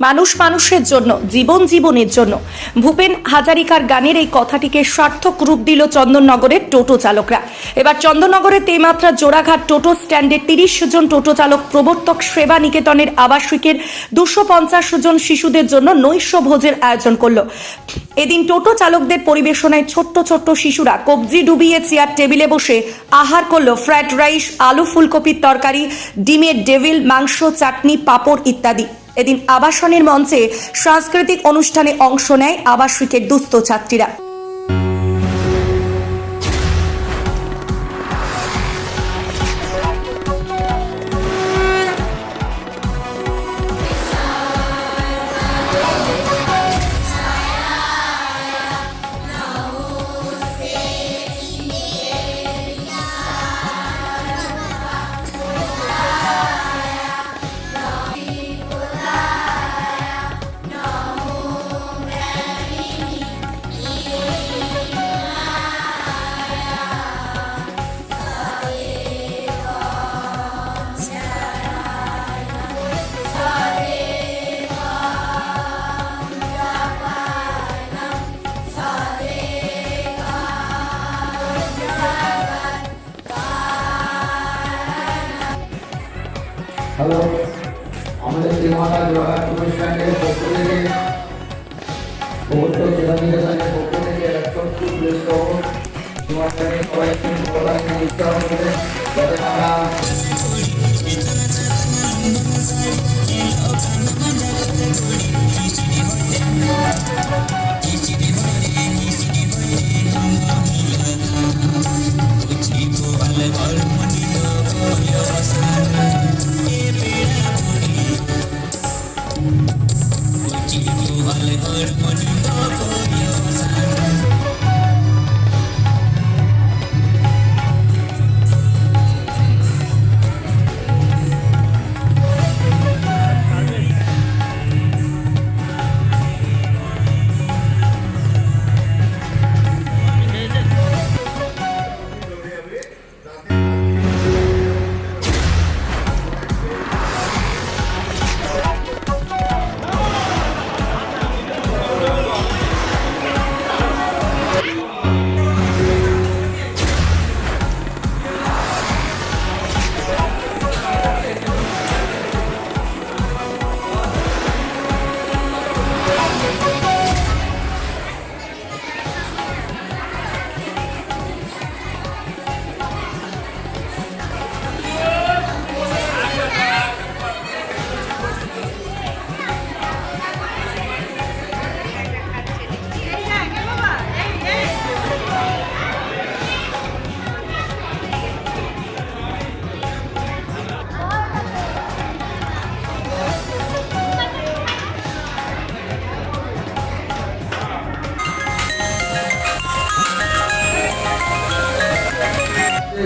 মানুষ মানুষের জন্য, জীবন জীবনের জন্য। ভূপেন হাজারিকার গানের এই কথাটিকে সার্থক রূপ দিল চন্দননগরের টোটো চালকরা। এবার চন্দননগরের তেমাত্রা জোড়াঘাট টোটো স্ট্যান্ডে তিরিশ জন টোটো চালক, প্রবর্তক সেবা নিকেতনের আবাসিকের দুশো পঞ্চাশ জন শিশুদের জন্য নৈশ ভোজের আয়োজন করল। এদিন টোটো চালকদের পরিবেশনায় ছোট্ট ছোট্ট শিশুরা কবজি ডুবিয়ে চেয়ার টেবিলে বসে আহার করল। ফ্রাইড রাইস, আলু ফুলকপির তরকারি, ডিমের ডেভিল, মাংস, চাটনি, পাঁপড় ইত্যাদি। এদিন আবাসনের মঞ্চে সাংস্কৃতিক অনুষ্ঠানে অংশ নেয় আবাসিকের দুস্থ ছাত্রীরা। হ্যালো আমাদের শ্রীমাতা জগন্নাথ অনুষ্ঠানের পক্ষ থেকে পবিত্র শিলানিকেতনের পক্ষ থেকে একটা ছোট্ট প্লেস খবর তোমাদের সবাইকে প্রদান ইচ্ছা হবে যাতে আমরা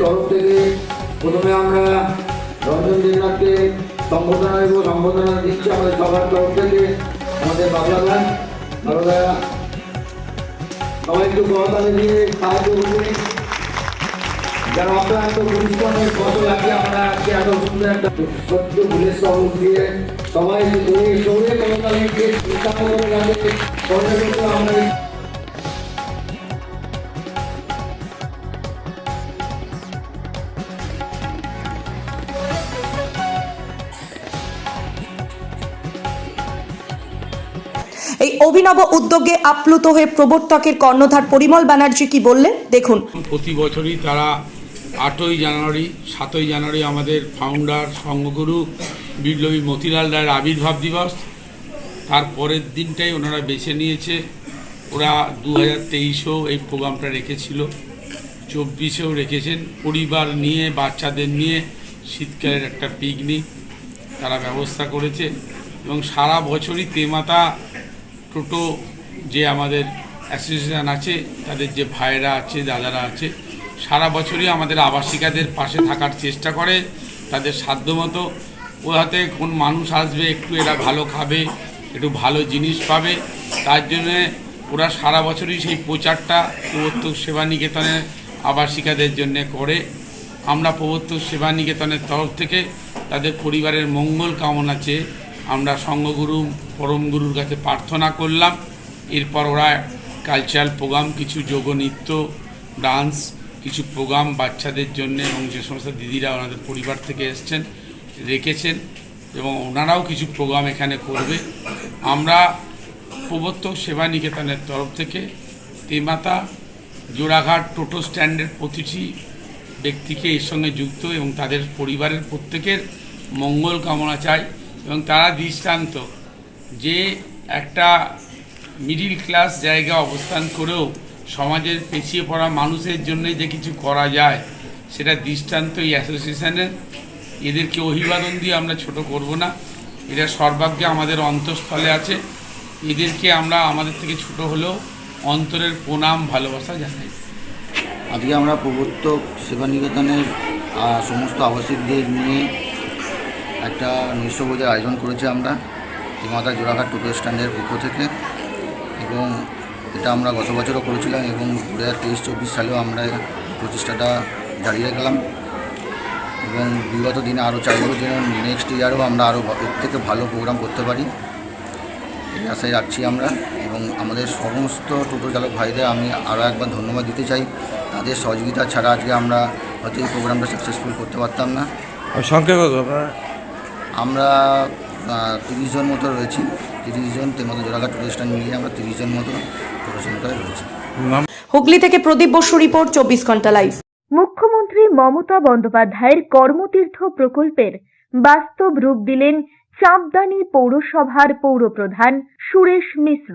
তরফ থেকে প্রথমে আমরা রঞ্জন দেবনাথকে সম্বোধনা দেবো, সম্বোধনা দিচ্ছি আমাদের সবার তরফ থেকে, আমাদের বাংলা গান বাংলা সবাই একটু করতালে দিয়ে সাহায্য করবে যারা অক্লান্ত পরিশ্রমের কত লাগে, আমরা আজকে এত সুন্দর একটা সত্য ভুলের শহর দিয়ে সবাই সৌরে করতালে দিয়ে লাগে পর্যটক এই অভিনব উদ্যোগে আপ্লুত হয়ে প্রবর্তকের কর্ণধার পরিমল ব্যানার্জি কি বললেন? দেখুন। প্রতি বছরই তারা আটই জানুয়ারি, সাতই জানুয়ারি আমাদের ফাউন্ডার সঙ্গগুরু বিপ্লবী মতিলাল রায়ের আবির্ভাব দিবস। তার পরের দিনটাই ওনারা বেছে নিয়েছে। ওরা দু হাজার তেইশেও এই প্রোগ্রামটা রেখেছিল। চব্বিশেও রেখেছেন। পরিবার নিয়ে, বাচ্চাদের নিয়ে শীতকালের একটা পিকনিক তারা ব্যবস্থা করেছে। এবং সারা বছরই তেমাতা টোটো যে আমাদের অ্যাসোসিয়েশন আছে, তাদের যে ভাইয়েরা আছে, দাদারা আছে, সারা বছরই আমাদের আবাসিকাদের পাশে থাকার চেষ্টা করে তাদের সাধ্যমতো ও হাতে কোন মানুষ আসবে, একটু এরা ভালো খাবে, একটু ভালো জিনিস পাবে, তার জন্যে ওরা সারা বছরই সেই প্রচারটা প্রবর্তক সেবা নিকেতনের আবাসিকাদের জন্য করে। আমরা প্রবর্তক সেবা নিকেতনের তরফ থেকে তাদের পরিবারের মঙ্গল কামনা চেয়ে আমরা সঙ্গগুরু পরম গুরুর কাছে প্রার্থনা করলাম। এরপর ওরা কালচারাল প্রোগ্রাম কিছু যোগ নৃত্য ডান্স কিছু প্রোগ্রাম বাচ্চাদের জন্য এবং যে সমস্ত দিদিরা ওনাদের পরিবার থেকে এসছেন, রেখেছেন এবং ওনারাও কিছু প্রোগ্রাম এখানে করবে। আমরা প্রবর্তক সেবা নিকেতনের তরফ থেকে তেমাতা জোড়াঘাট টোটো স্ট্যান্ডের প্রতিটি ব্যক্তিকে এর সঙ্গে যুক্ত এবং তাদের পরিবারের প্রত্যেকের মঙ্গল কামনা চাই। এবং তারা দৃষ্টান্ত যে একটা মিডিল ক্লাস জায়গা অবস্থান করেও সমাজের পেছিয়ে পড়া মানুষের জন্য যে কিছু করা যায়, সেটা দৃষ্টান্ত এই অ্যাসোসিয়েশনের এদেরকে অভিবাদন দিয়ে আমরা ছোট করব না। এরা সর্বাগ্যে আমাদের অন্তঃস্থলে আছে। এদেরকে আমরা আমাদের থেকে ছোট হলেও অন্তরের প্রণাম, ভালোবাসা জানাই। আজকে আমরা প্রবর্তক সেবা নিকেতনের সমস্ত আবাসিকদের নিয়ে একটা নৈশভোজের আয়োজন করেছি আমরা মাতা জোড়াঘাট টোটো স্ট্যান্ডের পক্ষ থেকে এবং এটা আমরা গত বছরও করেছিলাম এবং দু হাজার তেইশ চব্বিশ সালেও আমরা প্রচেষ্টাটা জারি রাখলাম এবং বিগত দিনে আরও চাইব যেন নেক্সট ইয়ারও আমরা আরও এর থেকে ভালো প্রোগ্রাম করতে পারি এই আশায় রাখছি আমরা এবং আমাদের সমস্ত টোটো চালক ভাইদের আমি আরও একবার ধন্যবাদ দিতে চাই। তাদের সহযোগিতা ছাড়া আজকে আমরা হয়তো এই প্রোগ্রামটা সাকসেসফুল করতে পারতাম না। কত আপনার আমরা তিরিশ জন মতো রয়েছি। তিরিশ জন মতো জোড়াঘাট প্রতিষ্ঠান স্ট্যান্ড মিলিয়ে আমরা তিরিশ জন মতো টোটো রয়েছি। হুগলি থেকে প্রদীপ বসু রিপোর্ট চব্বিশ ঘণ্টা লাইভ মুখ্যমন্ত্রী মমতা বন্দ্যোপাধ্যায়ের কর্মতীর্থ প্রকল্পের বাস্তব রূপ দিলেন চাঁদদানি পৌরসভার পৌরপ্রধান সুরেশ মিশ্র।